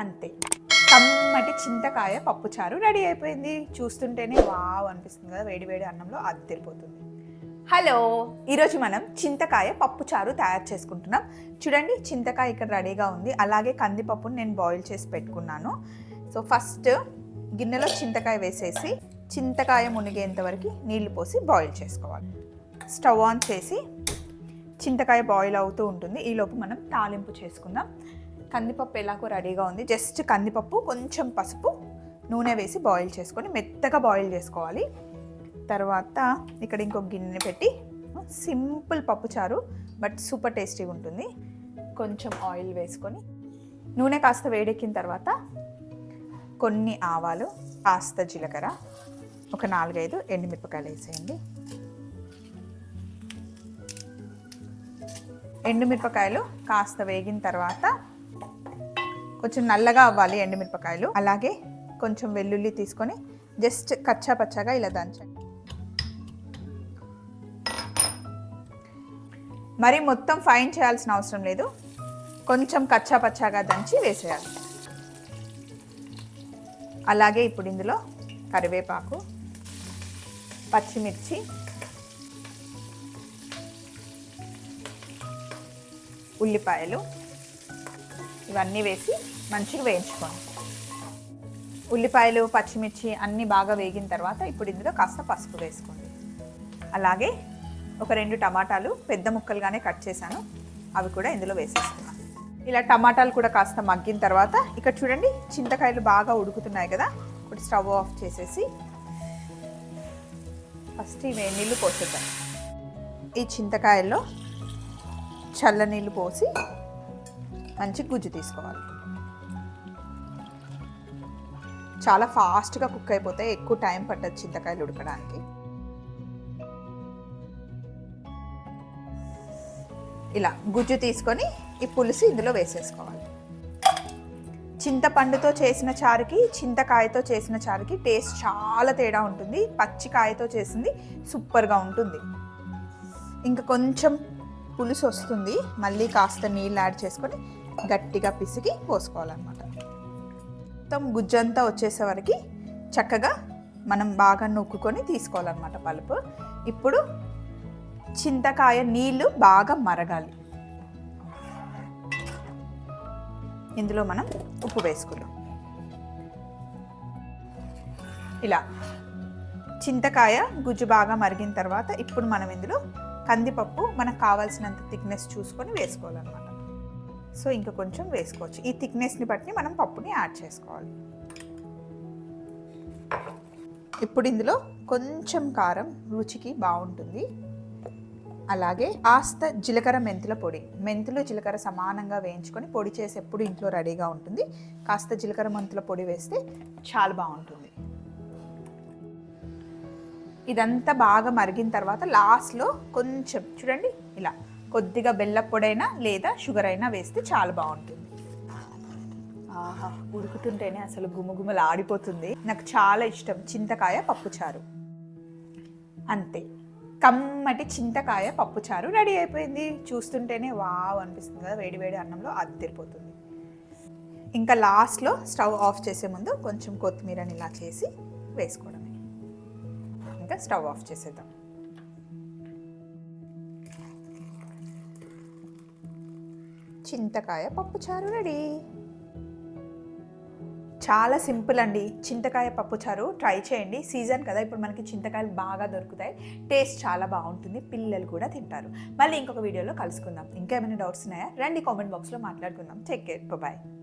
అంతే. కమ్మటి చింతకాయ పప్పుచారు రెడీ అయిపోయింది. చూస్తుంటేనే వావ్ అనిపిస్తుంది కదా వేడి వేడి అన్నంలో అది తెలిపోతుంది హలో ఈరోజు మనం చింతకాయ పప్పుచారు తయారు చేసుకుంటున్నాం. చూడండి చింతకాయ ఇక్కడ రెడీగా ఉంది. అలాగే కందిపప్పును నేను బాయిల్ చేసి పెట్టుకున్నాను. సో ఫస్ట్ గిన్నెలో చింతకాయ వేసేసి చింతకాయ మునిగేంత వరకు నీళ్ళు పోసి బాయిల్ చేసుకోవాలి. స్టవ్ ఆన్ చేసి చింతకాయ బాయిల్ అవుతూ ఉంటుంది. ఈలోపు మనం తాలింపు చేసుకుందాం. కందిపప్పు ఎలాగో రెడీగా ఉంది. జస్ట్ కందిపప్పు కొంచెం పసుపు నూనె వేసి బాయిల్ చేసుకొని మెత్తగా బాయిల్ చేసుకోవాలి. తర్వాత ఇక్కడ ఇంకొక గిన్నె పెట్టి సింపుల్ పప్పుచారు బట్ సూపర్ టేస్టీగా ఉంటుంది. కొంచెం ఆయిల్ వేసుకొని నూనె కాస్త వేడెక్కిన తర్వాత కొన్ని ఆవాలు కాస్త జీలకర్ర ఒక నాలుగైదు ఎండుమిరపకాయలు వేసేయండి. ఎండుమిరపకాయలు కాస్త వేగిన తర్వాత కొంచెం నల్లగా అవ్వాలి ఎండుమిరపకాయలు. అలాగే కొంచెం వెల్లుల్లి తీసుకొని జస్ట్ కచ్చా పచ్చగా ఇలా దంచండి. మరి మొత్తం ఫైన్ చేయాల్సిన అవసరం లేదు. కొంచెం కచ్చా పచ్చాగా దంచి వేసేయాలి. అలాగే ఇప్పుడు ఇందులో కరివేపాకు పచ్చిమిర్చి ఉల్లిపాయలు ఇవన్నీ వేసి మంచిగా వేయించుకోండి. ఉల్లిపాయలు పచ్చిమిర్చి అన్నీ బాగా వేగిన తర్వాత ఇప్పుడు ఇందులో కాస్త పసుపు వేసుకోండి. అలాగే ఒక రెండు టమాటాలు పెద్ద ముక్కలుగానే కట్ చేశాను. అవి కూడా ఇందులో వేసేస్తున్నాను ఇలా టమాటాలు కూడా కాస్త మగ్గిన తర్వాత ఇక్కడ చూడండి చింతకాయలు బాగా ఉడుకుతున్నాయి కదా ఇప్పుడు స్టవ్ ఆఫ్ చేసేసి ఫస్ట్ ఈ నీళ్ళు పోసేద్దాం. ఈ చింతకాయల్లో చల్ల నీళ్ళు పోసి మంచి గుజ్జు తీసుకోవాలి. చాలా ఫాస్ట్గా కుక్ అయిపోతాయి ఎక్కువ టైం పట్టదు చింతకాయలు ఉడకడానికి. ఇలా గుజ్జు తీసుకొని ఈ పులుసు ఇందులో వేసేసుకోవాలి. చింతపండుతో చేసిన చారుకి చింతకాయతో చేసిన చారుకి టేస్ట్ చాలా తేడా ఉంటుంది. పచ్చికాయతో చేసింది సూపర్గా ఉంటుంది. ఇంకా కొంచెం పులుసు వస్తుంది. మళ్ళీ కాస్త నీళ్ళు యాడ్ చేసుకొని గట్టిగా పిసికి పోసుకోవాలన్నమాట. మొత్తం గుజ్జంతా వచ్చేసేవరకు చక్కగా మనం బాగా నొక్కుకొని తీసుకోవాలన్నమాట పలుపు. ఇప్పుడు చింతకాయ నీళ్ళు బాగా మరగాలి. ఇందులో మనం ఉప్పు వేసుకుందాం. ఇలా చింతకాయ గుజ్జు బాగా మరిగిన తర్వాత ఇప్పుడు మనం ఇందులో కందిపప్పు మనకు కావాల్సినంత థిక్నెస్ చూసుకొని వేసుకోవాలన్నమాట. సో ఇంకా కొంచెం వేసుకోవచ్చు. ఈ థిక్నెస్ని బట్టి మనం పప్పుని యాడ్ చేసుకోవాలి. ఇప్పుడు ఇందులో కొంచెం కారం రుచికి బాగుంటుంది. అలాగే కాస్త జీలకర్ర మెంతుల పొడి. మెంతులు జీలకర్ర సమానంగా వేయించుకొని పొడి చేసి ఎప్పుడు ఇంట్లో రెడీగా ఉంటుంది. కాస్త జీలకర్ర మెంతుల పొడి వేస్తే చాలా బాగుంటుంది. ఇదంతా బాగా మరిగిన తర్వాత లాస్ట్లో కొంచెం చూడండి ఇలా కొద్దిగా బెల్ల పొడైనా లేదా షుగర్ అయినా వేస్తే చాలా బాగుంటుంది. ఆహా ఉడుకుతుంటేనే అసలు గుమగుమలు ఆడిపోతుంది. నాకు చాలా ఇష్టం చింతకాయ పప్పుచారు. అంతే. కమ్మటి చింతకాయ పప్పుచారు రెడీ అయిపోయింది. చూస్తుంటేనే వావ్ అనిపిస్తుంది కదా వేడి వేడి అన్నంలో అది తిరిపోతుంది ఇంకా లాస్ట్లో స్టవ్ ఆఫ్ చేసే ముందు కొంచెం కొత్తిమీరని ఇలా చేసి వేసుకోవడమే. ఇంకా స్టవ్ ఆఫ్ చేసేద్దాం. చింతకాయ పప్పుచారు రెడీ. చాలా సింపుల్ అండి చింతకాయ పప్పుచారు. ట్రై చేయండి. సీజన్ కదా ఇప్పుడు మనకి చింతకాయలు బాగా దొరుకుతాయి. టేస్ట్ చాలా బాగుంటుంది. పిల్లలు కూడా తింటారు. మళ్ళీ ఇంకొక వీడియోలో కలుసుకుందాం. ఇంకా ఏమైనా డౌట్స్ ఉన్నాయా? రండి కామెంట్ బాక్స్లో మాట్లాడుకుందాం. Take care. బాయ్